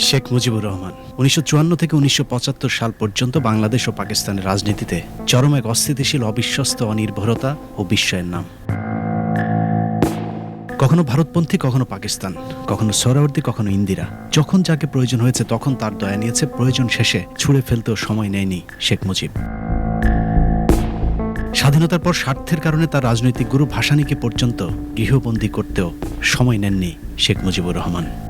শেখ মুজিবুর রহমান। উনিশশো চুয়ান্ন থেকে উনিশশো পঁচাত্তর সাল পর্যন্ত বাংলাদেশ ও পাকিস্তানের রাজনীতিতে চরম এক অস্থিতিশীল, অবিশ্বস্ত, অনির্ভরতা ও বিস্ময়ের নাম। কখনো ভারতপন্থী, কখনো পাকিস্তান, কখনো সোহরাওয়ার্দী কখনো ইন্দিরা। যখন যাকে প্রয়োজন হয়েছে, তখন তার দয়া নিয়েছে। প্রয়োজন শেষে ছুঁড়ে ফেলতেও সময় নেয়নি শেখ মুজিব। স্বাধীনতার পর স্বার্থের কারণে তার রাজনৈতিক গুরু ভাসানীকে পর্যন্ত গৃহবন্দী করতেও সময় নেননি শেখ মুজিবুর রহমান।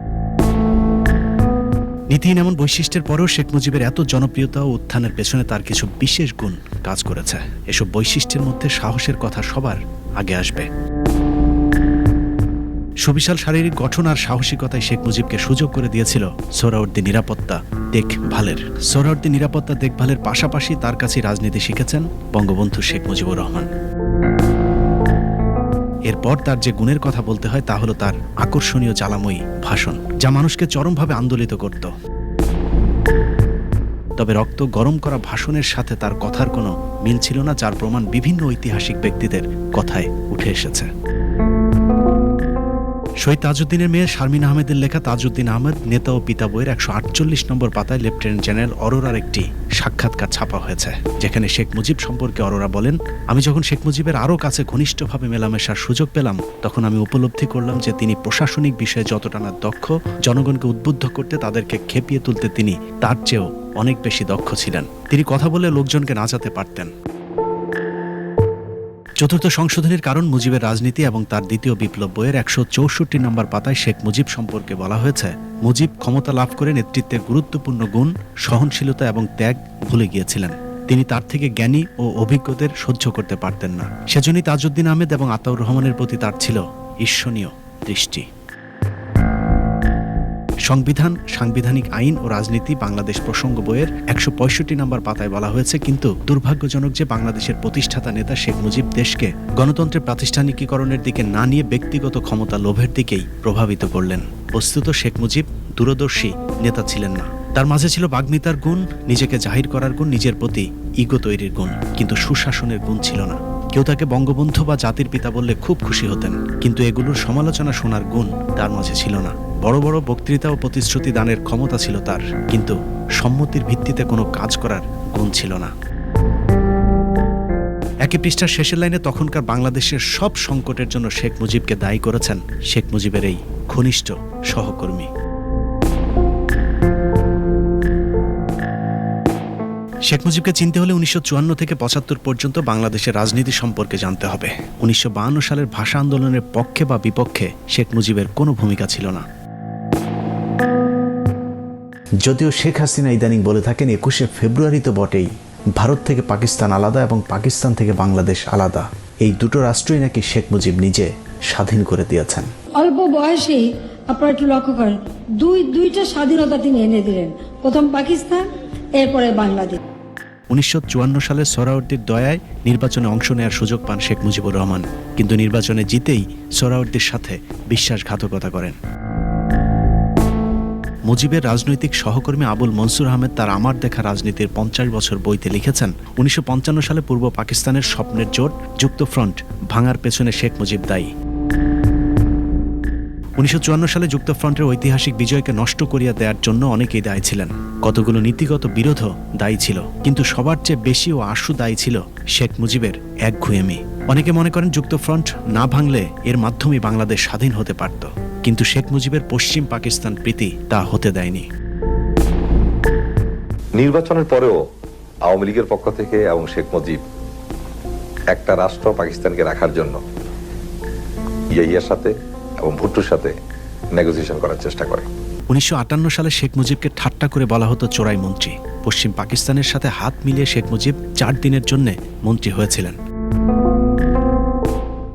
নীতিহীন এমন বৈশিষ্ট্যের পরেও শেখ মুজিবের এত জনপ্রিয়তা ও উত্থানের পেছনে তার কিছু বিশেষ গুণ কাজ করেছে। এসব বৈশিষ্ট্যের মধ্যে সাহসের কথা সবার আগে আসবে। সুবিশাল শারীরিক গঠন আর সাহসিকতায় শেখ মুজিবকে সুযোগ করে দিয়েছিল সোহরাওয়ার্দী নিরাপত্তা দেখভালের। সোহরাওয়ার্দী নিরাপত্তা দেখভালের পাশাপাশি তার কাছে রাজনীতি শিখেছেন বঙ্গবন্ধু শেখ মুজিবুর রহমান। এরপর তার যে গুণের কথা বলতে হয় তা হলো তার আকর্ষণীয় জ্বালাময়ী ভাষণ, যা মানুষকে চরমভাবে আন্দোলিত করত। তবে রক্ত গরম করা ভাষণের সাথে তার কথার কোনো মিল ছিল না, যার প্রমাণ বিভিন্ন ঐতিহাসিক ব্যক্তিদের কথায় উঠে এসেছে। শহীদ তাজউদ্দিনের মেয়ে শারমিন আহমেদের লেখা তাজউদ্দিন আহমেদ নেতা ও পিতা বইয়ের একশো আটচল্লিশ নম্বর পাতায় লেফটেন্যান্ট জেনারেল অরোরার একটি সাক্ষাৎকার ছাপা হয়েছে, যেখানে শেখ মুজিব সম্পর্কে অরোরা বলেন, আমি যখন শেখ মুজিবের আরও কাছে ঘনিষ্ঠভাবে মেলামেশার সুযোগ পেলাম, তখন আমি উপলব্ধি করলাম যে তিনি প্রশাসনিক বিষয়ে যতটা না দক্ষ, জনগণকে উদ্বুদ্ধ করতে তাদেরকে খেপিয়ে তুলতে তিনি তার চেয়েও অনেক বেশি দক্ষ ছিলেন। তিনি কথা বলে লোকজনকে নাচাতে পারতেন। চতুর্থ সংশোধনের কারণ মুজিবের রাজনীতি এবং তার দ্বিতীয় বিপ্লব বইয়ের একশো চৌষট্টি নম্বর পাতায় শেখ মুজিব সম্পর্কে বলা হয়েছে। মুজিব ক্ষমতা লাভ করে নেতৃত্বের গুরুত্বপূর্ণ গুণ, সহনশীলতা এবং ত্যাগ ভুলে গিয়েছিলেন। তিনি তার থেকে জ্ঞানী ও অভিজ্ঞদের সহ্য করতে পারতেন না। সেজন্যই তাজউদ্দিন আহমেদ এবং আতাউর রহমানের প্রতি তার ছিল ঈর্ষণীয় দৃষ্টি। সংবিধান, সাংবিধানিক আইন ও রাজনীতি বাংলাদেশ প্রসঙ্গ বইয়ের একশো পঁয়ষট্টি নম্বর পাতায় বলা হয়েছে, কিন্তু দুর্ভাগ্যজনক যে বাংলাদেশের প্রতিষ্ঠাতা নেতা শেখ মুজিব দেশকে গণতন্ত্রের প্রাতিষ্ঠানিকীকরণের দিকে না নিয়ে ব্যক্তিগত ক্ষমতা লোভের দিকেই প্রভাবিত করলেন। বস্তুত শেখ মুজিব দূরদর্শী নেতা ছিলেন না। তার মাঝে ছিল বাগ্মিতার গুণ, নিজেকে জাহির করার গুণ, নিজের প্রতি ইগো তৈরির গুণ, কিন্তু সুশাসনের গুণ ছিল না। কেউ তাকে বঙ্গবন্ধু বা জাতির পিতা বললে খুব খুশি হতেন, কিন্তু এগুলোর সমালোচনা শোনার গুণ তার মাঝে ছিল না। বড় বড় বক্তৃতা ও প্রতিশ্রুতি দানের ক্ষমতা ছিল তার, কিন্তু সম্মতির ভিত্তিতে কোনো কাজ করার গুণ ছিল না। একে পৃষ্ঠার শেষের লাইনে তখনকার বাংলাদেশের সব সংকটের জন্য শেখ মুজিবকে দায়ী করেছেন শেখ মুজিবের এই ঘনিষ্ঠ সহকর্মী। শেখ মুজিবকে চিনতে হলে উনিশশো চুয়ান্ন থেকে পঁচাত্তর পর্যন্ত বাংলাদেশের রাজনীতি সম্পর্কে জানতে হবে। উনিশশো সালের ভাষা আন্দোলনের পক্ষে বা বিপক্ষে শেখ মুজিবের কোনো ভূমিকা ছিল না। যদিও শেখ হাসিনা ইদানিং বলে থাকেন একুশে ফেব্রুয়ারি তো বটেই। ভারত থেকে পাকিস্তান আলাদা এবং পাকিস্তান থেকে বাংলাদেশ আলাদা। এই দুটো রাষ্ট্রই নাকি শেখ মুজিব নিজে স্বাধীন করে দিয়েছেন। অল্প বয়সেই আপনারা একটু লক্ষ্য করেন দুই দুইটা স্বাধীনতা তিনি এনে দিলেন। প্রথম পাকিস্তান এরপরে বাংলাদেশ। উনিশশো চুয়ান্ন সালে সোহরাওয়ার্দীর দয়ায় নির্বাচনে অংশ নেওয়ার সুযোগ পান শেখ মুজিবুর রহমান। কিন্তু নির্বাচনে জিতেই সোহরাওয়ার্দীর সাথে বিশ্বাসঘাতকতা করেন। মুজিবের রাজনৈতিক সহকর্মী আবুল মনসুর আহমেদ তার আমার দেখা রাজনীতির পঞ্চাশ বছর বইতে লিখেছেন, উনিশশো পঞ্চান্ন সালে পূর্ব পাকিস্তানের স্বপ্নের জোট যুক্তফ্রন্ট ভাঙার পেছনে শেখ মুজিব দায়ী। উনিশশো চুয়ান্ন সালে যুক্তফ্রন্টের ঐতিহাসিক বিজয়কে নষ্ট করিয়া দেওয়ার জন্য অনেকেই দায়ী ছিলেন। কতগুলো নীতিগত বিরোধও দায়ী ছিল, কিন্তু সবার চেয়ে বেশি ও আশু দায়ী ছিল শেখ মুজিবের এক ঘুয়েমি। অনেকে মনে করেন যুক্তফ্রন্ট না ভাঙলে এর মাধ্যমে বাংলাদেশ স্বাধীন হতে পারত। কিন্তু শেখ মুজিবের পশ্চিম পাকিস্তান প্রীতি তা হতে দেয়নি। নির্বাচনের পরেও আওয়ামী লীগের পক্ষ থেকে এবং শেখ মুজিব একটা রাষ্ট্র পাকিস্তানকে রাখার জন্য ইয়াইয়ার সাথে এবং ভুট্টোর সাথে নেগোসিয়েশন করার চেষ্টা করে। উনিশশো আটান্ন সালে শেখ মুজিবকে ঠাট্টা করে বলা হতো চোরাই মন্ত্রী। পশ্চিম পাকিস্তানের সাথে হাত মিলিয়ে শেখ মুজিব চার দিনের জন্য মন্ত্রী হয়েছিলেন।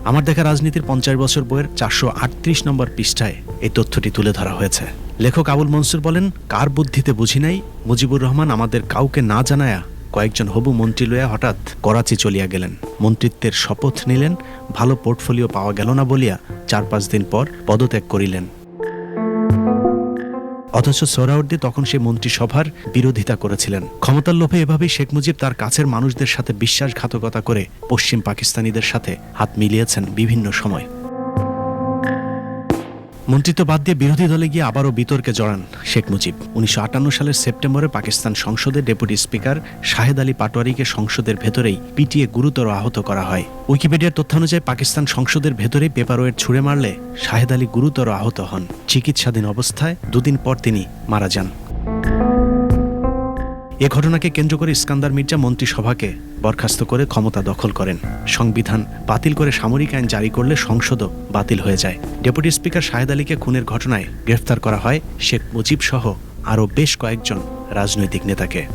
আমার দেখা রাজনীতির পঞ্চাশ বছর বইয়ের চারশো আটত্রিশ নম্বর পৃষ্ঠায় এই তথ্যটি তুলে ধরা হয়েছে। লেখক আবুল মনসুর বলেন, কার বুদ্ধিতে বুঝি নাই, মুজিবুর রহমান আমাদের কাউকে না জানায়া কয়েকজন হবু মন্ত্রী লইয়া হঠাৎ করাচি চলিয়া গেলেন। মন্ত্রিত্বের শপথ নিলেন, ভালো পোর্টফোলিও পাওয়া গেল না বলিয়া চার পাঁচ দিন পর পদত্যাগ করিলেন। অথচ সোহরাওয়ার্দী তখন সেই মন্ত্রিসভার বিরোধিতা করেছিলেন। ক্ষমতার লোভে এভাবেই শেখ মুজিব তার কাছের মানুষদের সাথে বিশ্বাসঘাতকতা করে পশ্চিম পাকিস্তানিদের সাথে হাত মিলিয়েছেন বিভিন্ন সময়। মন্ত্রিত্ব বাদ দিয়ে বিরোধী দলে গিয়ে আবারও বিতর্কে জড়ান শেখ মুজিব। উনিশশো আটান্ন সালের সেপ্টেম্বরে পাকিস্তান সংসদে ডেপুটি স্পিকার শাহেদ আলী পাটোয়ারিকে সংসদের ভেতরেই পিটিয়ে গুরুতর আহত করা হয়। উইকিপিডিয়ার তথ্য অনুযায়ী পাকিস্তান সংসদের ভেতরেই পেপারওয়েট ছুঁড়ে মারলে শাহেদ আলী গুরুতর আহত হন। চিকিৎসাধীন অবস্থায় দুদিন পর তিনি মারা যান। এ ঘটনাকে কেন্দ্র করে ইস্কান্দার মির্জা মন্ত্রিসভাকে বরখাস্ত করে ক্ষমতা দখল করেন। সংবিধান বাতিল করে সামরিক আইন জারি করলে সংসদও বাতিল হয়ে যায়। ডেপুটি স্পিকার শাহেদ আলীকে খুনের ঘটনায় গ্রেফতার করা হয় শেখ মুজিব সহ আরও বেশ কয়েকজন রাজনৈতিক নেতাকে।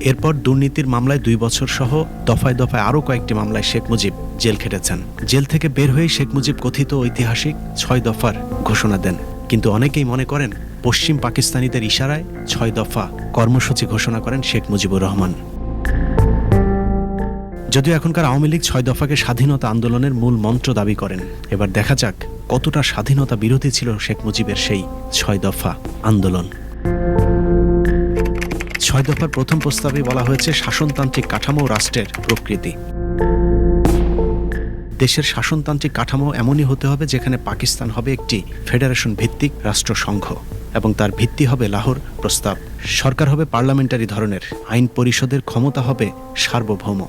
এরপর দুর্নীতির মামলায় দুই বছর সহ দফায় দফায় আরও কয়েকটি মামলায় শেখ মুজিব জেল খেটেছেন। জেল থেকে বের হয়ে শেখ মুজিব কথিত ঐতিহাসিক ছয় দফার ঘোষণা দেন। কিন্তু অনেকেই মনে করেন পশ্চিম পাকিস্তানিদের ইশারায় ছয় দফা কর্মসূচি ঘোষণা করেন শেখ মুজিবুর রহমান। যদিও এখনকার আওয়ামী লীগ ছয় দফাকে স্বাধীনতা আন্দোলনের মূল মন্ত্র দাবি করেন, এবার দেখা যাক কতটা স্বাধীনতা বিরোধী ছিল শেখ মুজিবের সেই ছয় দফা আন্দোলন। ছয় দফার প্রথম প্রস্তাবে বলা হয়েছে শাসনতান্ত্রিক কাঠামো রাষ্ট্রের প্রকৃতি। দেশের শাসনতান্ত্রিক কাঠামো এমনই হতে হবে যেখানে পাকিস্তান হবে একটি ফেডারেশন ভিত্তিক রাষ্ট্রসংঘ। এবং তার ভিত্তি হবে লাহোর প্রস্তাব। সরকার হবে পার্লামেন্টারি ধরনের, আইন পরিষদের ক্ষমতা হবে সার্বভৌম।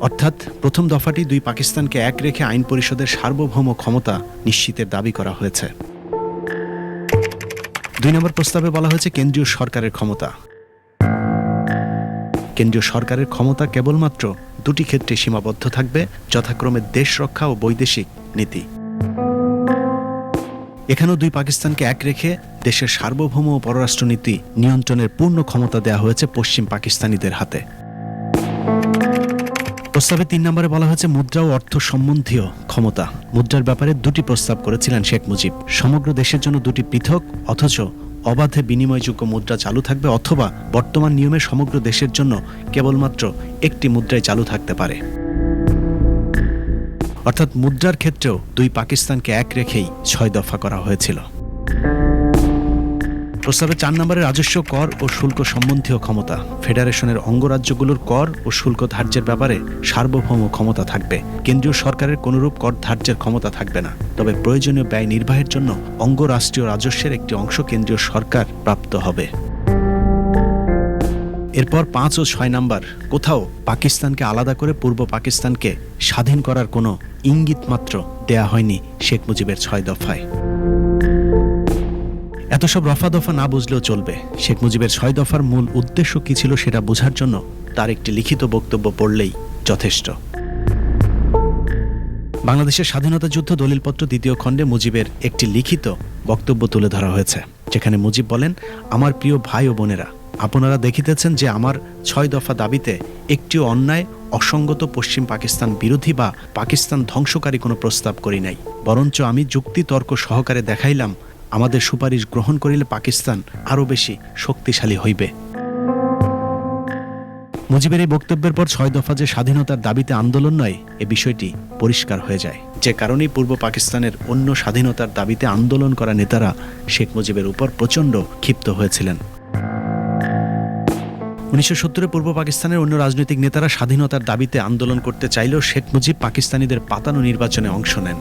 অর্থাৎ প্রথম দফাটি দুই পাকিস্তানকে এক রেখে আইন পরিষদের সার্বভৌম ক্ষমতা নিশ্চিতের দাবি করা হয়েছে। দুই নম্বর প্রস্তাবে বলা হয়েছে কেন্দ্রীয় সরকারের ক্ষমতা। কেন্দ্রীয় সরকারের ক্ষমতা কেবলমাত্র দুটি ক্ষেত্রে সীমাবদ্ধ থাকবে, যথাক্রমে দেশ রক্ষা ও বৈদেশিক নীতি। এখানেও দুই পাকিস্তানকে এক রেখে দেশের সার্বভৌম ও পররাষ্ট্রনীতি নিয়ন্ত্রণের পূর্ণ ক্ষমতা দেওয়া হয়েছে পশ্চিম পাকিস্তানিদের হাতে। প্রস্তাবে তিন নম্বরে বলা হয়েছে মুদ্রা ও অর্থ সম্বন্ধীয় ক্ষমতা। মুদ্রার ব্যাপারে দুটি প্রস্তাব করেছিলেন শেখ মুজিব। সমগ্র দেশের জন্য দুটি পৃথক, অথচ অবাধে বিনিময়যোগ্য মুদ্রা চালু থাকবে অথবা বর্তমান নিয়মে সমগ্র দেশের জন্য কেবলমাত্র একটি মুদ্রাই চালু থাকতে পারে। অর্থাৎ মুদ্রার ক্ষেত্রেও দুই পাকিস্তানকে এক রেখেই ছয় দফা করা হয়েছিল। প্রস্তাবে চার নম্বরে রাজস্ব কর ও শুল্ক সম্বন্ধীয় ক্ষমতা, ফেডারেশনের অঙ্গরাজ্যগুলোর কর ও শুল্ক ধার্যের ব্যাপারে সার্বভৌম ক্ষমতা থাকবে। কেন্দ্রীয় সরকারের কোনরূপ কর ধার্যের ক্ষমতা থাকবে না, তবে প্রয়োজনীয় ব্যয় নির্বাহের জন্য অঙ্গরাষ্ট্রীয় রাজস্বের একটি অংশ কেন্দ্রীয় সরকার প্রাপ্ত হবে। এরপর পাঁচ ও ছয় নাম্বার, কোথাও পাকিস্তানকে আলাদা করে পূর্ব পাকিস্তানকে স্বাধীন করার কোনো ইঙ্গিত মাত্র দেয়া হয়নি শেখ মুজিবের ছয় দফায়। এত সব রফা দফা না বুঝলেও চলবে। শেখ মুজিবের ছয় দফার মূল উদ্দেশ্য কি ছিল সেটা বোঝার জন্য তার একটি লিখিত বক্তব্য পড়লেই যথেষ্ট। বাংলাদেশের স্বাধীনতা যুদ্ধ দলিলপত্র দ্বিতীয় খণ্ডে মুজিবের একটি লিখিত বক্তব্য তুলে ধরা হয়েছে, যেখানে মুজিব বলেন, আমার প্রিয় ভাই ও বোনেরা আপনারা দেখিতেছেন যে আমার ছয় দফা দাবিতে একটিও অন্যায়, অসঙ্গত পশ্চিম পাকিস্তান বিরোধী বা পাকিস্তান ধ্বংসকারী কোনো প্রস্তাব করি নাই। বরঞ্চ আমি যুক্তি তর্ক সহকারে দেখাইলাম, আমাদের সুপারিশ গ্রহণ করিলে পাকিস্তান আরও বেশি শক্তিশালী হইবে। মুজিবের এই বক্তব্যের পর ছয় দফা যে স্বাধীনতার দাবিতে আন্দোলন নয়, এ বিষয়টি পরিষ্কার হয়ে যায়। যে কারণেই পূর্ব পাকিস্তানের অন্য স্বাধীনতার দাবিতে আন্দোলন করা নেতারা শেখ মুজিবের উপর প্রচণ্ড ক্ষিপ্ত হয়েছিলেন। উনিশশো সত্তরে পূর্ব পাকিস্তানের অন্য রাজনৈতিক নেতারা স্বাধীনতার দাবিতে আন্দোলন করতে চাইলেও শেখ মুজিব পাকিস্তানিদের পাতানো নির্বাচনে অংশ নেন।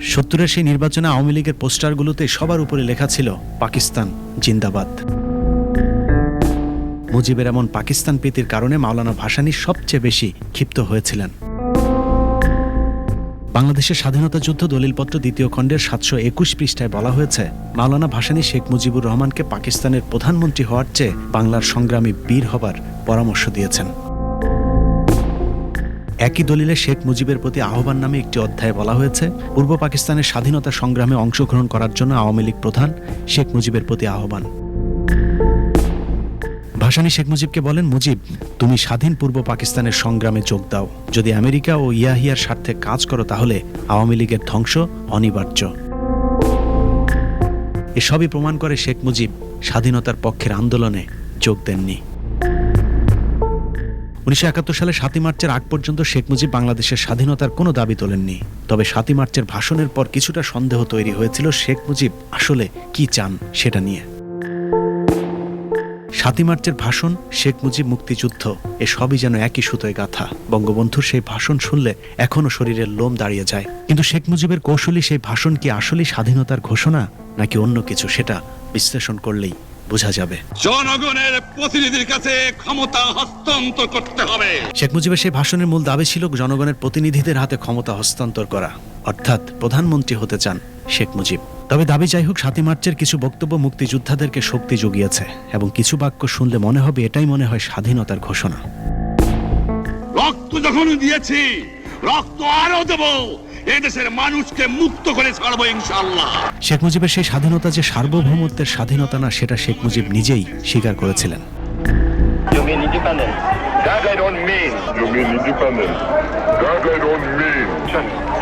সত্তরের সেই নির্বাচনে আওয়ামী লীগের পোস্টারগুলোতে সবার উপরে লেখা ছিল, পাকিস্তান জিন্দাবাদ। মুজিবের এমন পাকিস্তান প্রীতির কারণে মাওলানা ভাসানি সবচেয়ে বেশি ক্ষিপ্ত হয়েছিলেন। বাংলাদেশের স্বাধীনতা যুদ্ধ দলিলপত্র দ্বিতীয় খণ্ডের সাতশো একুশ পৃষ্ঠায় বলা হয়েছে, মাওলানা ভাসানী শেখ মুজিবুর রহমানকে পাকিস্তানের প্রধানমন্ত্রী হওয়ার চেয়ে বাংলার সংগ্রামী বীর হবার পরামর্শ দিয়েছেন। একই দলিলে শেখ মুজিবের প্রতি আহ্বান নামে একটি অধ্যায়ে বলা হয়েছে, পূর্ব পাকিস্তানের স্বাধীনতা সংগ্রামে অংশগ্রহণ করার জন্য আওয়ামী লীগ প্রধান শেখ মুজিবের প্রতি আহ্বান। ভাসানী শেখ মুজিবকে বলেন, মুজিব, তুমি স্বাধীন পূর্ব পাকিস্তানের সংগ্রামে যোগ দাও। যদি আমেরিকা ও ইয়াহিয়ার স্বার্থে কাজ করো, তাহলে আওয়ামী লীগের ধ্বংস অনিবার্য। এসবই প্রমাণ করে শেখ মুজিব স্বাধীনতার পক্ষের আন্দোলনে যোগ দেননি। উনিশশো একাত্তর সালে সাতই মার্চের আগ পর্যন্ত শেখ মুজিব বাংলাদেশের স্বাধীনতার কোনো দাবি তোলেননি। তবে সাতই মার্চের ভাষণের পর কিছুটা সন্দেহ তৈরি হয়েছিল শেখ মুজিব আসলে কি চান সেটা নিয়ে। সাতই মার্চের ভাষণ শেখ মুজিব মুক্তিযুদ্ধ এ সবই যেন একই সুতোয় গাথা। বঙ্গবন্ধুর সেই ভাষণ শুনলে এখনও শরীরের লোম দাঁড়িয়ে যায়। কিন্তু শেখ মুজিবের কৌশলী সেই ভাষণ কি আসলেই স্বাধীনতার ঘোষণা নাকি অন্য কিছু সেটা বিশ্লেষণ করলেই বোঝা যাবে। জনগণের প্রতিনিধির কাছে ক্ষমতা হস্তান্তর করতে হবে। শেখ মুজিবের সেই ভাষণের মূল দাবি ছিল জনগণের প্রতিনিধিদের হাতে ক্ষমতা হস্তান্তর করা। অর্থাৎ প্রধানমন্ত্রী হতে চান শেখ মুজিব। তবে দাবি যাই হোক সাতই মার্চের কিছু বক্তব্য মুক্তিযোদ্ধাদেরকে শক্তি জুগিয়েছে এবং কিছু বাক্য শুনলে মনে হবে এটাই মনে হয় স্বাধীনতার ঘোষণা। রক্ত যখন দিয়েছি রক্ত আরও দেব। এদেশের মানুষকে মুক্ত করে ছাড়বো ইনশাল্লাহ শেখ মুজিবের সেই স্বাধীনতা যে সার্বভৌমত্বের স্বাধীনতা না সেটা শেখ মুজিব নিজেই স্বীকার করেছিলেন। You mean independence? That I don't mean. You mean independence? That I don't mean.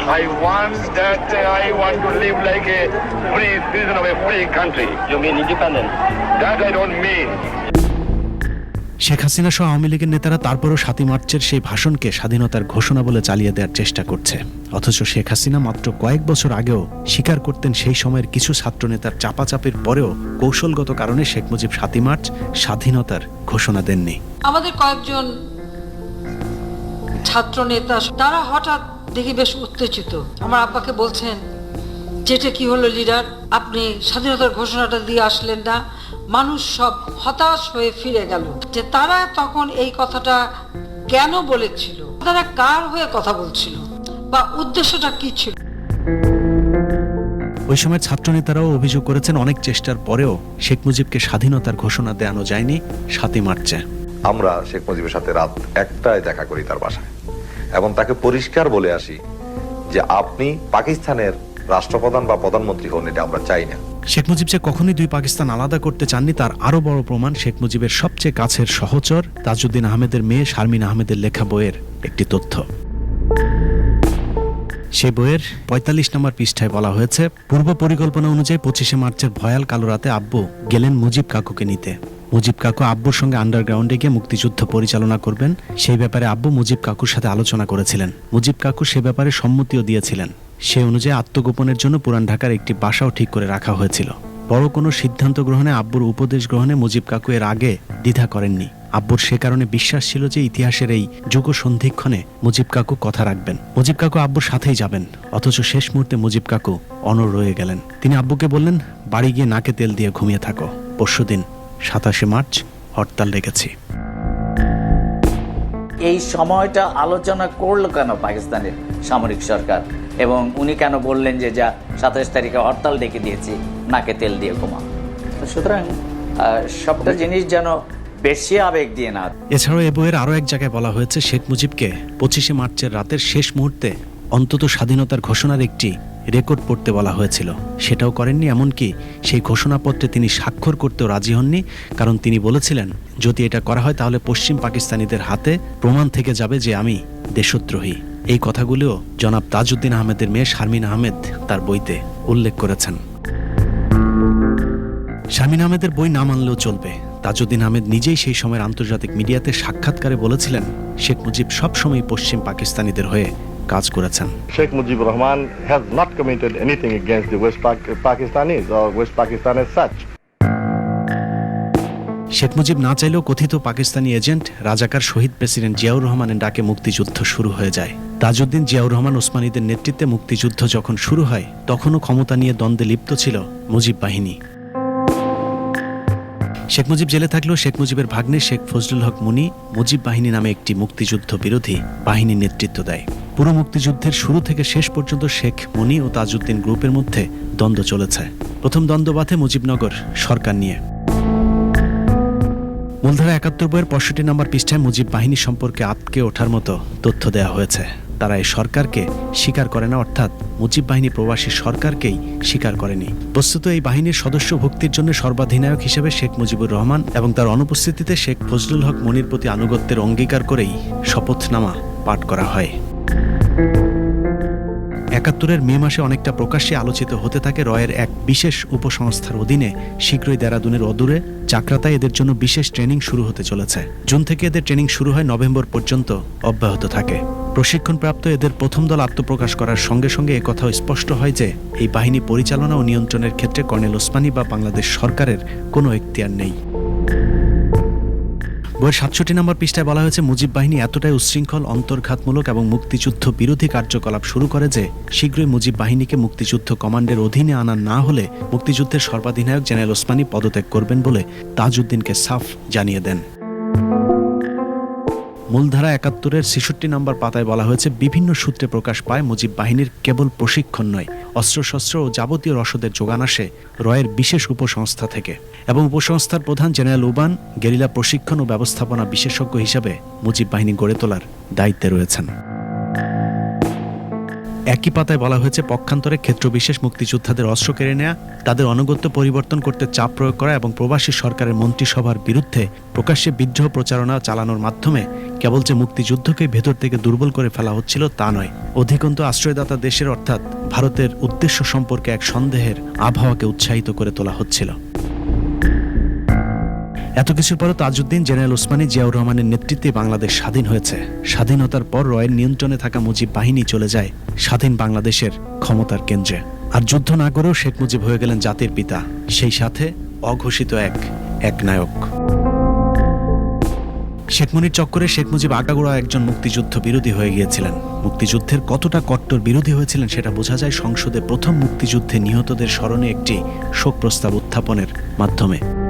I want that uh, I want to live like a free citizen of a free country. You mean independence? That I don't mean. Sheikh Hasina সহ আওয়ামী লীগের নেতারা তারপরও সাতই মার্চের সেই ভাষণকে স্বাধীনতার ঘোষণা বলে চালিয়ে দেওয়ার চেষ্টা করছে। অথচ শেখ হাসিনা মাত্র কয়েক বছর আগেও স্বীকার করতেন সেই সময়ের কিছু ছাত্রনেতার চাপাচাপির পরেও কৌশলগত কারণে শেখ মুজিব সাতই মার্চ স্বাধীনতার ঘোষণা দেননি। আমাদের কয়েকজন ছাত্র নেতা তারা হঠাৎ দেখি বেশ উত্তেজিত। আমার আব্বাকে বলছেন, যেটা কি হলো, লিডার? আপনি স্বাধীনতার ঘোষণাটা দিয়ে আসলেন না। মানুষ সব হতাশ হয়ে ফিরে গেল যে তারা তখন এই কথাটা কেন বলেছিল? তারা কার হয়ে কথা বলছিল? বা উদ্দেশ্যটা কি ছিল? ওই সময় ছাত্রনেতারাও অভিযোগ করেছেন অনেক চেষ্টার পরেও শেখ মুজিবকে স্বাধীনতার ঘোষণা দেওয়ানো যায়নি সাতই মার্চে। আমরা শেখ মুজিবের সাথে রাত একটায় দেখা করি তার বাসায়। এবং তাকে পরিষ্কার বলে আসি যে আপনি পাকিস্তানের রাষ্ট্রপ্রধান বা প্রধানমন্ত্রী হন এটা আমরা চাই না। শেখ মুজিব যে কখনোই দুই পাকিস্তান আলাদা করতে চাননি, তার আরও বড় প্রমাণ শেখ মুজিবের সবচেয়ে কাছের সহচর তাজউদ্দিন আহমেদের মেয়ে শারমিন আহমেদের লেখা বইয়ের একটি তথ্য। সেই বইয়ের পঁয়তাল্লিশ নম্বর পৃষ্ঠায় বলা হয়েছে, পূর্ব পরিকল্পনা অনুযায়ী পঁচিশে মার্চের ভয়াল কালো রাতে আব্বু গেলেন মুজিব কাকুকে নিতে। মুজিব কাকু আব্বুর সঙ্গে আন্ডারগ্রাউন্ডে গিয়ে মুক্তিযুদ্ধ পরিচালনা করবেন। সেই ব্যাপারে আব্বু মুজিব কাকুর সাথে আলোচনা করেছিলেন। মুজিব কাকু সে ব্যাপারে সম্মতিও দিয়েছিলেন। সে অনুযায়ী আত্মগোপনের জন্য পুরান ঢাকার একটি বাসাও ঠিক করে রাখা হয়েছিল। বড় কোনো সিদ্ধান্ত গ্রহণে আব্বুর উপদেশ গ্রহণে মুজিব কাকু এর আগে দ্বিধা করেননি। আব্বুর সে কারণে বিশ্বাস ছিল যে ইতিহাসের এই যুগ সন্ধিক্ষণে মুজিব কাকু কথা রাখবেন। মুজিব কাকু আব্বুর সাথেই যাবেন, অথচ শেষ মুহূর্তে মুজিব কাকু অনর রয়ে গেলেন। তিনি আব্বুকে বললেন, বাড়ি গিয়ে নাকে তেল দিয়ে ঘুমিয়ে থাকো। পরশুদিন সাতাশে মার্চ হরতাল রেখেছি এই সময়টা আলোচনা করল কেন পাকিস্তানের? সামরিক সরকার। এবং উনি কেন বললেন যে, যা, সাতাশ তারিখে হরতাল ডেকে দিয়েছি, নাকে তেল দিয়ে ঘুমা তো সুতরাং সবটা জিনিস যেন বেশি আবেগ দিয়ে না। এছাড়াও এ বইয়ের আরও এক জায়গায় বলা হয়েছে, শেখ মুজিবকে পঁচিশে মার্চের রাতের শেষ মুহূর্তে অন্তত স্বাধীনতার ঘোষণার একটি রেকর্ড পড়তে বলা হয়েছিল। সেটাও করেননি, এমনকি সেই ঘোষণাপত্রে তিনি স্বাক্ষর করতেও রাজি হননি, কারণ তিনি বলেছিলেন, যদি এটা করা হয়, তাহলে পশ্চিম পাকিস্তানিদের হাতে প্রমাণ থেকে যাবে যে আমি দেশদ্রোহী। এই কথাগুলিও জনাব তাজউদ্দিন আহমেদের মেয়ে শারমিন আহমেদ তার বইতে উল্লেখ করেছেন। শামিন আহমেদের বই না মানলেও চলবে। তাজউদ্দিন আহমেদ নিজেই সেই সময়ের আন্তর্জাতিক মিডিয়াতে সাক্ষাৎকারে বলেছিলেন শেখ মুজিব সবসময় পশ্চিম পাকিস্তানিদের হয়ে কাজ করেছেন। Mujibur Rahman has not committed anything against the West Pak- Pakistanis or West Pakistan as such. Sheikh Mujib না চাইলেও কথিত পাকিস্তানি এজেন্ট রাজাকার শহীদ প্রেসিডেন্ট জিয়াউর রহমানের ডাকে মুক্তিযুদ্ধ শুরু হয়ে যায়। তাজউদ্দিন জিয়াউর রহমান ওসমানীদের নেতৃত্বে মুক্তিযুদ্ধ যখন শুরু হয়, তখনও ক্ষমতা নিয়ে দ্বন্দ্বে লিপ্ত ছিল মুজিব বাহিনী। শেখ মুজিব জেলে থাকলেও শেখ মুজিবের ভাগ্নে শেখ ফজলুল হক মুনি মুজিব বাহিনী নামে একটি মুক্তিযুদ্ধ বিরোধী বাহিনীর নেতৃত্ব দেয়। পুরো মুক্তিযুদ্ধের শুরু থেকে শেষ পর্যন্ত শেখ মুনি ও তাজউদ্দিন গ্রুপের মধ্যে দ্বন্দ্ব চলেছে। প্রথম দ্বন্দ্ব বাধে মুজিবনগর সরকার নিয়ে। মূলধারা একাত্তর বইয়ের পঁয়ষট্টি নম্বর পৃষ্ঠায় মুজিব বাহিনী সম্পর্কে আতকে ওঠার মতো তথ্য দেওয়া হয়েছে। তারা এই সরকারকে স্বীকার করে না, অর্থাৎ মুজিব বাহিনী প্রবাসী সরকারকেই স্বীকার করেনি। বস্তুত এই বাহিনীর সদস্য ভক্তির জন্য সর্বাধিনায়ক হিসেবে শেখ মুজিবুর রহমান এবং তার অনুপস্থিতিতে শেখ ফজলুল হক মনির প্রতি আনুগত্যের অঙ্গীকার করেই শপথনামা পাঠ করা হয়। একাত্তরের মে মাসে অনেকটা প্রকাশ্যে আলোচিত হতে থাকে রয়ের এক বিশেষ উপসংস্থার অধীনে শীঘ্রই দেরাদুনের অদূরে চাকরাতায় এদের জন্য বিশেষ ট্রেনিং শুরু হতে চলেছে। জুন থেকে এদের ট্রেনিং শুরু হয় নভেম্বর পর্যন্ত অব্যাহত থাকে। প্রশিক্ষণপ্রাপ্ত এদের প্রথম দল আত্মপ্রকাশ করার সঙ্গে সঙ্গে একথাও স্পষ্ট হয় যে, এই বাহিনী পরিচালনা ও নিয়ন্ত্রণের ক্ষেত্রে কর্নেল ওসমানী বা বাংলাদেশ সরকারের কোনো এখতিয়ার নেই। বইয়ের সাতষট্টি নম্বর পৃষ্ঠায় বলা হয়েছে, মুজিব বাহিনী এতটাই উচ্ছৃঙ্খল, অন্তর্ঘাতমূলক এবং মুক্তিযুদ্ধ বিরোধী কার্যকলাপ শুরু করে যে, শীঘ্রই মুজিব বাহিনীকে মুক্তিযুদ্ধ কমান্ডের অধীনে আনা না হলে মুক্তিযুদ্ধের সর্বাধিনায়ক জেনারেল ওসমানী পদত্যাগ করবেন বলে তাজউদ্দিনকে সাফ জানিয়ে দেন। মূলধারা একাত্তরের ছেষট্টি নম্বর পাতায় বলা হয়েছে, বিভিন্ন সূত্রে প্রকাশ পায় মুজিব বাহিনীর কেবল প্রশিক্ষণ নয়, অস্ত্রশস্ত্র ও যাবতীয় রসদের যোগান আসে রয়ের বিশেষ উপসংস্থা থেকে। এবং উপসংস্থার প্রধান জেনারেল উবান গেরিলা প্রশিক্ষণ ও ব্যবস্থাপনা বিশেষজ্ঞ হিসাবে মুজিব বাহিনী গড়ে তোলার দায়িত্বে রয়েছেন। একই পাতায় বলা হয়েছে, পক্ষান্তরে ক্ষেত্রবিশেষ মুক্তিযোদ্ধাদের অস্ত্র কেড়ে নেয়া, তাদের অনগত্য পরিবর্তন করতে চাপ প্রয়োগ করা এবং প্রবাসী সরকারের মন্ত্রিসভার বিরুদ্ধে প্রকাশ্যে বিদ্রোহ প্রচারণা চালানোর মাধ্যমে কেবল যে মুক্তিযুদ্ধকে ভেতর থেকে দুর্বল করে ফেলা হচ্ছিল তা নয়। অধিকন্ত আশ্রয়দাতা দেশের অর্থাৎ ভারতের উদ্দেশ্য সম্পর্কে এক সন্দেহের আবহাওয়াকে উৎসাহিত করে তোলা হচ্ছিল। এত কিছুর পরও তাজউদ্দিন, জেনারেল ওসমানী, জিয়াউর রহমানের নেতৃত্বে বাংলাদেশ স্বাধীন হয়েছে। স্বাধীনতার পর রয়ের নিয়ন্ত্রণে থাকা মুজিব বাহিনী চলে যায় স্বাধীন বাংলাদেশের ক্ষমতার কেন্দ্রে। আর যুদ্ধ না করেও শেখ মুজিব হয়ে গেলেন জাতির পিতা, সেই সাথে অঘোষিত এক এক নায়ক। শেখ মুনির চক্করে শেখ মুজিব আগাগোড়া একজন মুক্তিযুদ্ধ বিরোধী হয়ে গিয়েছিলেন। মুক্তিযুদ্ধের কতটা কট্টর বিরোধী হয়েছিলেন সেটা বোঝা যায় সংসদে প্রথম মুক্তিযুদ্ধে নিহতদের স্মরণে একটি শোক প্রস্তাব উত্থাপনের মাধ্যমে।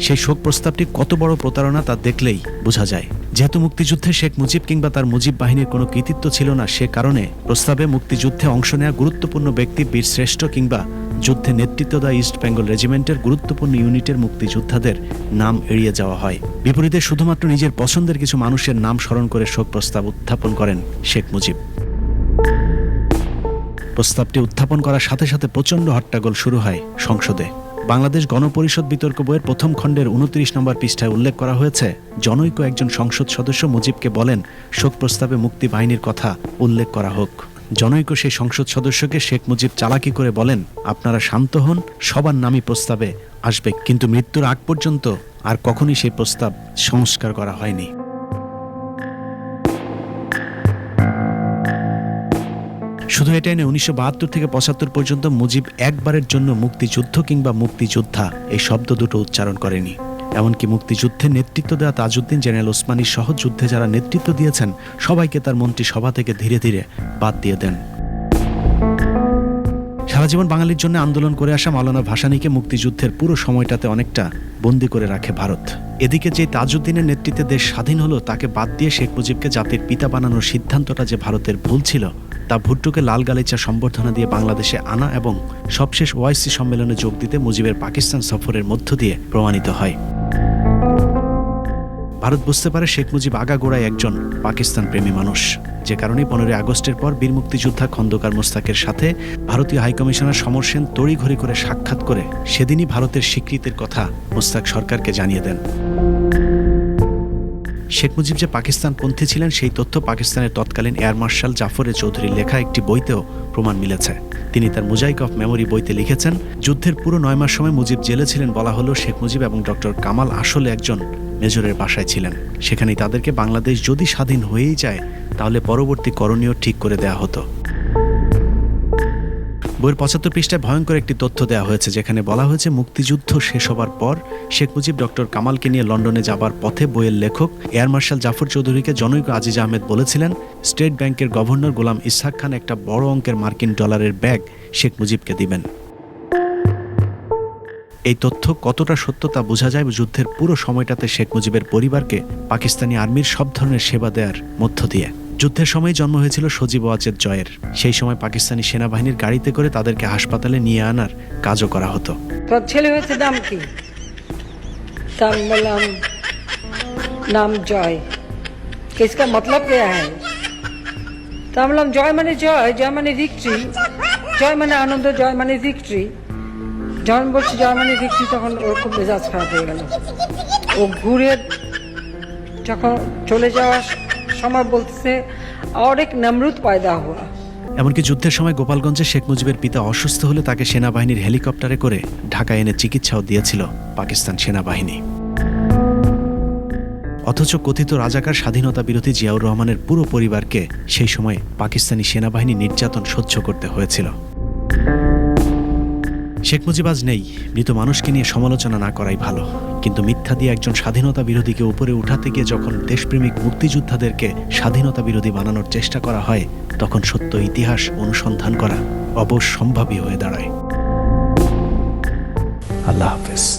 সেই শোক প্রস্তাবটি কত বড় প্রতারণা তা দেখলেই বোঝা যায়। যেহেতু মুক্তিযুদ্ধে শেখ মুজিব কিংবা তার মুজিব বাহিনীর কোনো কৃতিত্ব ছিল না, সে কারণে প্রস্তাবে মুক্তিযুদ্ধে অংশ নেওয়া গুরুত্বপূর্ণ ব্যক্তি বীর শ্রেষ্ঠ কিংবা যুদ্ধে নেতৃত্ব দেওয়া ইস্ট বেঙ্গল রেজিমেন্টের গুরুত্বপূর্ণ ইউনিটের মুক্তিযোদ্ধাদের নাম এড়িয়ে যাওয়া হয়। বিপরীতে শুধুমাত্র নিজের পছন্দের কিছু মানুষের নাম স্মরণ করে শোক প্রস্তাব উত্থাপন করেন শেখ মুজিব। প্রস্তাবটি উত্থাপন করার সাথে সাথে প্রচণ্ড হট্টাগোল শুরু হয় সংসদে। বাংলাদেশ গণপরিষদ বিতর্ক বইয়ের প্রথম খণ্ডের উনত্রিশ নম্বর পৃষ্ঠায় উল্লেখ করা হয়েছে, জনৈক একজন সংসদ সদস্য মুজিবকে বলেন, শোক প্রস্তাবে মুক্তি বাহিনীর কথা উল্লেখ করা হোক। জনৈক সেই সংসদ সদস্যকে শেখ মুজিব চালাকি করে বলেন, আপনারা শান্ত হন, সবার নামই প্রস্তাবে আসবে, কিন্তু মৃত্যুর আগ পর্যন্ত আর কখনই সেই প্রস্তাব সংস্কার করা হয়নি। শুধু এটাই নয়, উনিশশো থেকে পঁচাত্তর পর্যন্ত মুজিব একবারের জন্য মুক্তিযুদ্ধ কিংবা মুক্তিযোদ্ধা এই শব্দ দুটো উচ্চারণ করেনি। এমনকি মুক্তিযুদ্ধে নেতৃত্ব দেওয়া তাজউদ্দিন, জেনারেল ওসমানী সহ যুদ্ধে যারা নেতৃত্ব দিয়েছেন, সবাইকে তার মন্ত্রিসভা থেকে ধীরে ধীরে বাদ দিয়ে দেন। সারা জীবন বাঙালির জন্য আন্দোলন করে আসা মাওলানা ভাসানীকে মুক্তিযুদ্ধের পুরো সময়টাতে অনেকটা বন্দি করে রাখে ভারত। এদিকে যে তাজউদ্দিনের নেতৃত্বে দেশ স্বাধীন হলো, তাকে বাদ দিয়ে শেখ মুজিবকে জাতির পিতা বানানোর সিদ্ধান্তটা যে ভারতের ভুল ছিল তা ভুট্টোকে লাল গালিচা সম্বর্ধনা দিয়ে বাংলাদেশে আনা এবং সবশেষ ওআইসি সম্মেলনে যোগ দিতে মুজিবের পাকিস্তান সফরের মধ্য দিয়ে প্রমাণিত হয়। ভারত বুঝতে পারে শেখ মুজিব আগাগোড়ায় একজন পাকিস্তান প্রেমী মানুষ। যে কারণে পনেরোই আগস্টের পর বীর মুক্তিযোদ্ধা খন্দকার মোস্তাকের সাথে ভারতীয় হাইকমিশনার সমর সেন তড়িঘড়ি করে সাক্ষাৎ করে সেদিনই ভারতের স্বীকৃতির কথা মোস্তাক সরকারকে জানিয়ে দেন। শেখ মুজিব যে পাকিস্তানপন্থী ছিলেন, সেই তথ্য পাকিস্তানের তৎকালীন এয়ার মার্শাল জাফরে চৌধুরীর লেখা একটি বইতেও প্রমাণ মিলেছে। তিনি তার মুজাইক অফ মেমোরি বইতে লিখেছেন, যুদ্ধের পুরো নয় মাস সময় মুজিব জেলে ছিলেন বলা হলো শেখ মুজিব এবং ডক্টর কামাল আসলে একজন মেজরের বাসায় ছিলেন। সেখানেই তাদেরকে বাংলাদেশ যদি স্বাধীন হয়েই যায়, তাহলে পরবর্তী করণীয় ঠিক করে দেয়া হতো। বইয়ের পঁচাত্তর পৃষ্ঠায় ভয়ঙ্কর একটি তথ্য দেওয়া হয়েছে, যেখানে বলা হয়েছে মুক্তিযুদ্ধ শেষ হবার পর শেখ মুজিব ডক্টর কামালকে নিয়ে লন্ডনে যাবার পথে বইয়ের লেখক এয়ার মার্শাল জাফর চৌধুরীকে জনৈক আজিজ আহমেদ বলেছিলেন, স্টেট ব্যাংকের গভর্নর গোলাম ইসহাক খান একটা বড় অঙ্কের মার্কিন ডলারের ব্যাগ শেখ মুজিবকে দিবেন। এই তথ্য কতটা সত্য তা বোঝা যায় যুদ্ধের পুরো সময়টাতে শেখ মুজিবের পরিবারকে পাকিস্তানি আর্মির সব ধরনের সেবা দেওয়ার মধ্য দিয়ে। যুদ্ধের সময় জন্ম হয়েছিল সজীব ওয়াজেদ জয়ের সেই সময় পাকিস্তানি সেনাবাহিনীর গাড়িতে করে তাদেরকে হাসপাতালে নিয়ে আনার কাজও করা হতো তোর ছেলে হয়েছে নাম কি তার বললাম নাম জয় इसका मतलब क्या है তা আমি বললাম জয় মানে জয় জয় মানে ভিক্টরি জয় মানে আনন্দ জয় মানে ভিক্টরি যখন বলছি জয় মানে ভিক্টরি তখন ওর খুব মেজাজ খারাপ হয়ে গেল ও ঘুরে যখন চলে যাওয়ার সময় বলতেছে অনেক নামরুত পয়দা হওয়া এমনকি যুদ্ধের সময় গোপালগঞ্জে শেখ মুজিবের পিতা অসুস্থ হলে তাকে সেনাবাহিনীর হেলিকপ্টারে করে ঢাকা এনে চিকিৎসাও দিয়েছিল পাকিস্তান সেনাবাহিনী। অথচ কথিত রাজাকার স্বাধীনতা বিরোধী জিয়াউর রহমানের পুরো পরিবারকে সেই সময় পাকিস্তানি সেনাবাহিনী নির্যাতন সহ্য করতে হয়েছিল। শেখ মুজিব আজ নেই, মৃত মানুষকে নিয়ে সমালোচনা না করাই ভালো। কিন্তু মিথ্যা দিয়ে একজন স্বাধীনতা বিরোধীকে উপরে উঠাতে গিয়ে যখন দেশপ্রেমিক মুক্তিযোদ্ধাদেরকে স্বাধীনতা বিরোধী বানানোর চেষ্টা করা হয়, তখন সত্য ইতিহাস অনুসন্ধান করা অবশ্যম্ভাবী হয়ে দাঁড়ায়। আল্লাহ হাফেজ।